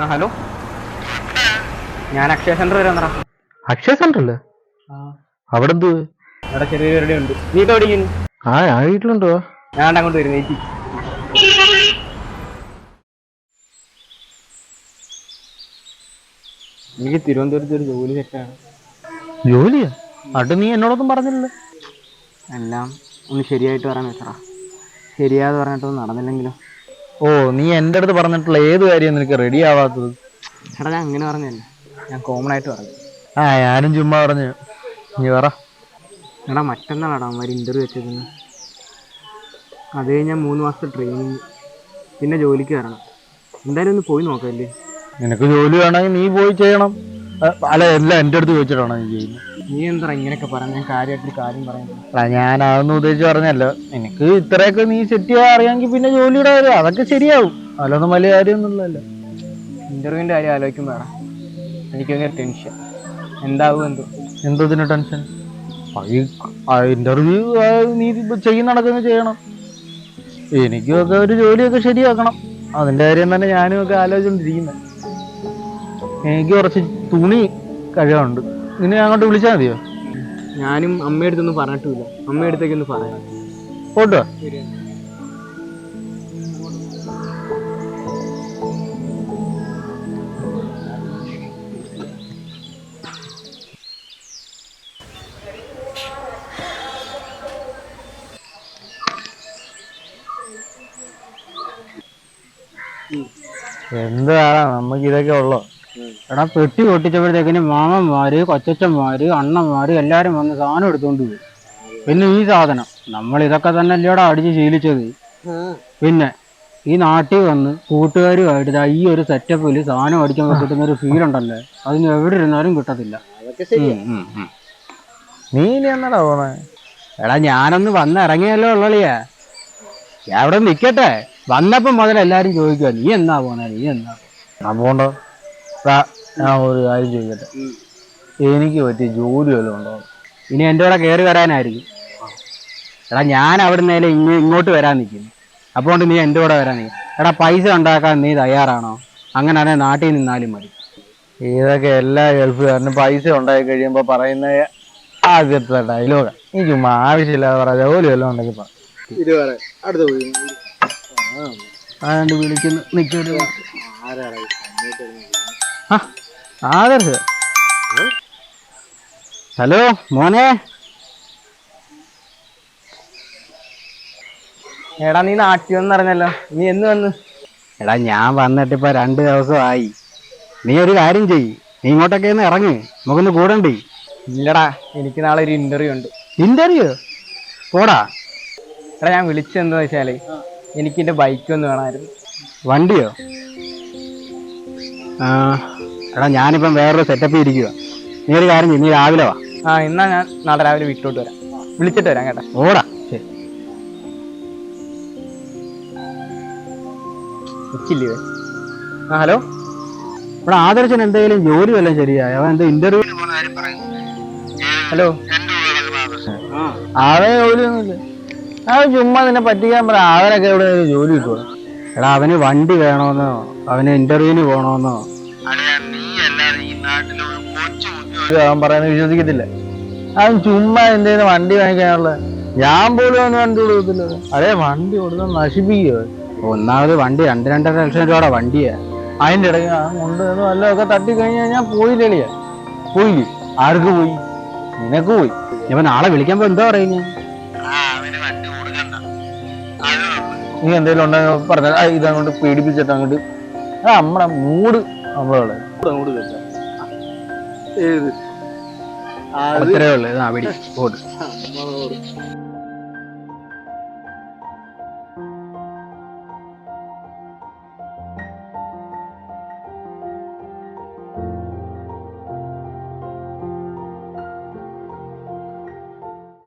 ആ ഹലോ? ഞാൻ അക്ഷയ സെന്റർ വരെ വന്നടാ. അക്ഷയ സെന്റർ അല്ലേ അവിടെ എന്ത് അവിടെ ചെറിയ ഉണ്ട്. നീ ഇപ്പൊ എവിടെയാണ് ആ ഞാൻ വീട്ടിലുണ്ടോ ഞാൻ അങ്ങോട്ട് വരും വെയിറ്റ് എനിക്ക് തിരുവനന്തപുരത്ത് ഒരു ജോലി തെറ്റാണ് ജോലിയാ? അത് നീ എന്നോടൊന്നും പറഞ്ഞില്ലല്ലോ. എല്ലാം ഒന്ന് ശരിയായിട്ട് പറയാൻ വെച്ചടാ. ശരിയാന്ന് പറഞ്ഞിട്ടൊന്നും നടന്നില്ലെങ്കിലോ ഓ നീ എന്റെ അടുത്ത് പറഞ്ഞിട്ടുള്ള ഏത് കാര്യം നിനക്ക് റെഡി ആവാത്തത്? എടാ ഞാൻ അങ്ങനെ പറഞ്ഞല്ല ഞാൻ കോമൺ ആയിട്ട് പറഞ്ഞു. ആ ഞാനും ചുമ്മാ പറഞ്ഞു. നീ പറ. എടാ മറ്റന്നാളാടാ അവന്മാർ ഇന്റർവ്യൂ വെച്ചേക്കുന്നത് അത് കഴിഞ്ഞാൽ മൂന്ന് മാസത്തെ ട്രെയിനിങ് പിന്നെ ജോലിക്ക് വരണം. എന്തായാലും ഒന്ന് പോയി നോക്കല്ലേ നിനക്ക് ജോലി വേണമെങ്കിൽ നീ പോയി ചെയ്യണം. അല്ല എല്ലാം എന്റെ അടുത്ത് ചോദിച്ചിട്ടാണോ നീ ചെയ്യുന്നത് നീ എന്താ ഇങ്ങനെയൊക്കെ പറഞ്ഞ ഞാൻ കാര്യമായിട്ടൊരു കാര്യം പറയുന്നത് ഞാൻ അതൊന്നും ഉദ്ദേശിച്ച് പറഞ്ഞല്ല എനിക്ക് ഇത്രയൊക്കെ നീ സെറ്റ് ചെയ്യാൻ അറിയാമെങ്കിൽ പിന്നെ ജോലിയുടെ കാര്യം അതൊക്കെ ശരിയാവും. അല്ലൊന്നും വലിയ കാര്യമൊന്നുമില്ലല്ലോ. ഇന്റർവ്യൂവിന്റെ കാര്യം ആലോചിക്കുമ്പോൾ എനിക്ക് ഭയങ്കര ടെൻഷൻ എന്താവും എന്തോ. എന്തതിന് ടെൻഷൻ ഇന്റർവ്യൂ നീ ചെയ്യുന്ന നടക്കുന്ന ചെയ്യണം. എനിക്കൊക്കെ ഒക്കെ ഒരു ജോലിയൊക്കെ ശരിയാക്കണം. അതിന്റെ കാര്യം തന്നെ ഞാനും ഒക്കെ ആലോചിച്ചോണ്ടിരിക്കുന്നത് എനിക്ക് കുറച്ച് തുണി കഴുകാനുണ്ട്. നിന്നെ ഞാൻ അങ്ങോട്ട് വിളിച്ചാൽ മതിയോ? ഞാനും അമ്മയുടെ അടുത്തൊന്നും പറഞ്ഞിട്ടില്ല. അമ്മയുടെ അടുത്തേക്ക് ഒന്ന് പറയാം പോട്ടോ എന്താ നമുക്ക് ഇതൊക്കെ ഉള്ളോ? എടാ പെട്ടി പൊട്ടിച്ചപ്പോഴത്തേക്കിന് മാമന്മാര് കൊച്ചച്ചന്മാര് അണ്ണന്മാര് എല്ലാരും വന്ന് സാധനം എടുത്തോണ്ട് പോയി. പിന്നെ ഈ സാധനം നമ്മൾ ഇതൊക്കെ തന്നെ അല്ലേടാ അടിച്ച് ശീലിച്ചത്. പിന്നെ ഈ നാട്ടിൽ വന്ന് കൂട്ടുകാരുമായിട്ട് ദാ ഈ ഒരു സെറ്റപ്പിൽ സാധനം അടിക്കുമ്പോൾ കിട്ടുന്ന ഒരു ഫീൽ ഉണ്ടല്ലേ അതിന് എവിടെ ഇരുന്നാലും കിട്ടത്തില്ല. ഉം, ഉം, ഉം. നീ ഇനി എന്നാടാ പോണേ എടാ ഞാനൊന്ന് വന്ന് ഇറങ്ങിയല്ലോ ഉള്ളിയാ അവിടെ നിക്കട്ടെ. വന്നപ്പം മുതൽ എല്ലാരും ചോദിക്കുക നീ എന്നാ പോണേ നീ എന്നാ? പോണെ?" ഞാൻ പോണ്ടോ? ഞാൻ ഒരു കാര്യം ചോദിക്കട്ടെ? എനിക്ക് പറ്റിയ ജോലി വല്ലതും ഉണ്ടോ? ഇനി എന്റെ കൂടെ കയറി വരാനായിരിക്കും. എടാ ഞാൻ അവിടെ നിന്നേലെ ഇങ്ങ ഇങ്ങോട്ട് വരാൻ നിൽക്കും. അപ്പോൾ നീ എന്റെ കൂടെ വരാൻ നിൽക്കും. എടാ പൈസ ഉണ്ടാക്കാൻ നീ തയ്യാറാണോ? അങ്ങനെ നാട്ടിൽ നിന്നാലും മതി. ഇതൊക്കെ എല്ലാ ഗൾഫുകാരനും പൈസ ഉണ്ടായി കഴിയുമ്പോൾ പറയുന്ന ആദ്യത്തെ ഡയലോഗാണ് നീ ചുമ്മാ ആവശ്യമില്ലാതെ പറ ജോലി വല്ലതും ഉണ്ടെങ്കിൽ പറ. ആണ്ട് വിളിക്കുന്നു. നിൽക്കൊരു ആദർശ് ഹലോ മോനെ. എടാ നീ നാട്ടിൽ വന്ന് അറിഞ്ഞല്ലോ നീ എന്ന് വന്ന്? എടാ ഞാൻ വന്നിട്ട് ഇപ്പൊ രണ്ട് ദിവസമായി. നീ ഒരു കാര്യം ചെയ്യ്. നീ ഇങ്ങോട്ടൊക്കെ ഒന്ന് ഇറങ്ങി. നമുക്കൊന്ന് കൂടണ്ടേ. ഇല്ലടാ എനിക്ക് നാളെ ഒരു ഇന്റർവ്യൂ ഉണ്ട്. ഇന്റർവ്യൂ പോടാ. എടാ ഞാൻ വിളിച്ചെന്താ വെച്ചാൽ എനിക്ക് എന്റെ ബൈക്ക് ഒന്ന് വേണമായിരുന്നു. വണ്ടിയോ? ആ എടാ ഞാനിപ്പം വേറൊരു സെറ്റപ്പ് ഇരിക്കുക നീ ഒരു കാര്യം ചെയ്യും നീ രാവിലെ വാ. ആ എന്നാ ഞാൻ നാളെ രാവിലെ വിട്ടോട്ട് വരാം. വിളിച്ചിട്ട് വരാം കേട്ടോ. ഓടാ. ശരി ആ ഹലോ? ഇവിടെ ആദർശൻ എന്തെങ്കിലും ജോലി വല്ലതും ശരിയായ? അവൻ എന്തോ ഇന്റർവ്യൂ ഹലോ? ആവേ ജോലിയൊന്നുമില്ല അവൻ ചുമ്മാ നിന്നെ പറ്റിക്കാൻ പറ. അവരൊക്കെ എവിടെ ജോലി കിട്ടുക എടാ അവന് വണ്ടി വേണമെന്നോ അവന് ഇന്റർവ്യൂവിന് പോകണമെന്നോ അവൻ പറയുന്നത് വിശ്വസിക്കത്തില്ല. അവൻ ചുമ്മാ എന്തെങ്കിലും വണ്ടി വാങ്ങിക്കാനുള്ള ഞാൻ പോലും അവന് വണ്ടി കൊടുക്കത്തില്ല. അതേ വണ്ടി കൊടുത്താൽ നശിപ്പിക്കുക ഒന്നാമത് വണ്ടി രണ്ട് രണ്ടര ലക്ഷം രൂപയുടെ വണ്ടിയാ. അതിന്റെ ഇടയ്ക്ക് ആ കൊണ്ട് ഒക്കെ തട്ടി കഴിഞ്ഞ് കഴിഞ്ഞാൽ പോയില്ലേളിയാ പോയില്ലേ ആർക്ക് പോയി? നിനക്ക് പോയി. ഇവൻ നാളെ വിളിക്കുമ്പോ എന്താ പറയുന്നു? നീ എന്തെങ്കിലും ഉണ്ടെങ്കിൽ പറഞ്ഞ ഇതങ്ങോട്ട് പീഡിപ്പിച്ചിട്ട് അങ്ങോട്ട് നമ്മുടെ മൂഡ് നമ്മളെ അത്രേ ഉള്ളു. ആ പിടി